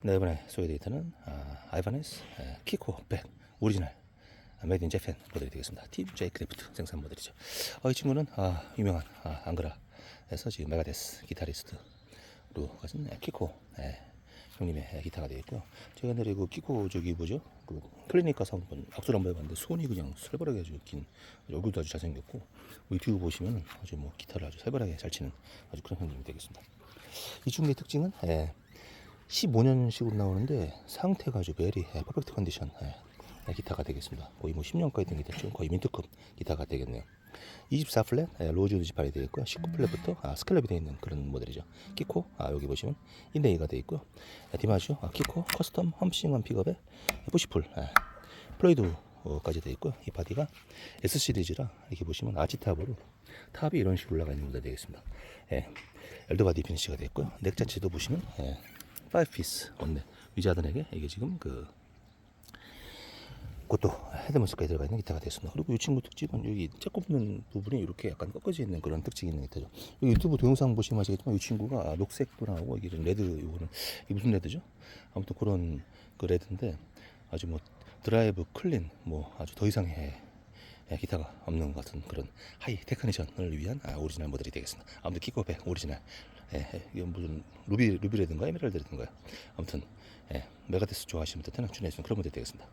네, 이번에 소개데이터는 아, 아이바네스 에, 키코 100 오리지널 아, 메이드 인 재팬 모델이 되겠습니다. 팀 제이 크래프트 생산 모델이죠. 어, 이 친구는 아, 유명한 아, 앙그라에서 지금 메가데스 기타리스트로 가진 에, 키코 에, 형님의 에, 기타가 되어 있고요. 제가 옛날에 그 키코 저기 뭐죠? 그 클리닉 가서 한번 악수를 한번 해봤는데 손이 그냥 살벌하게 아주 긴 얼굴도 아주 잘생겼고 유튜브 보시면 아주 뭐 기타를 아주 살벌하게 잘 치는 아주 그런 형님이 되겠습니다. 이 친구의 특징은 에, 15년식으로 나오는데 상태가 아주 베리 예, 퍼펙트 컨디션 예, 예, 기타가 되겠습니다. 거의 뭐 10년까지 된 기타죠. 거의 민트급 기타가 되겠네요. 24 플랫 예, 로즈우드 지판이 되어 있고요. 19 플랫부터 아, 스켈럽이 되어 있는 그런 모델이죠. 키코 아, 여기 보시면 인레이가 되어 있고요. 예, 디마쇼 아, 키코 커스텀 험싱한 픽업에 부시풀 예, 플레이드 까지 되어 있고요. 이 바디가 S 시리즈라 이렇게 보시면 아치탑으로 탑이 이런 식으로 올라가 있는 모델 되겠습니다. 예, 엘드바디 피니시가 되어 있고요. 넥 자체도 보시면 예, 5피스 없네 위자든에게 이게 지금 그 그것도 헤드머스까지 들어가 있는 기타가 됐습니다. 그리고 이 친구 특징은 여기 짝 꼽는 부분이 이렇게 약간 꺾어져 있는 그런 특징이 있는 기타죠. 여기 유튜브 동영상 보시면 아시겠지만 이 친구가 녹색도 나오고 이게 좀 레드 이거는 이게 무슨 레드죠? 아무튼 그런 그 레드인데 아주 뭐 드라이브 클린 뭐 아주 더 이상의 예, 기타가 없는 것 같은 그런 하이 테크니션을 위한 아, 오리지널 모델이 되겠습니다. 아무튼 키코백 오리지널 예, 예, 이건 무슨 루비 루비라든가 에메랄드라든가요. 아무튼 예, 메가데스 좋아하시는 분들한테는 추천해 주는 그런 모델이 되겠습니다.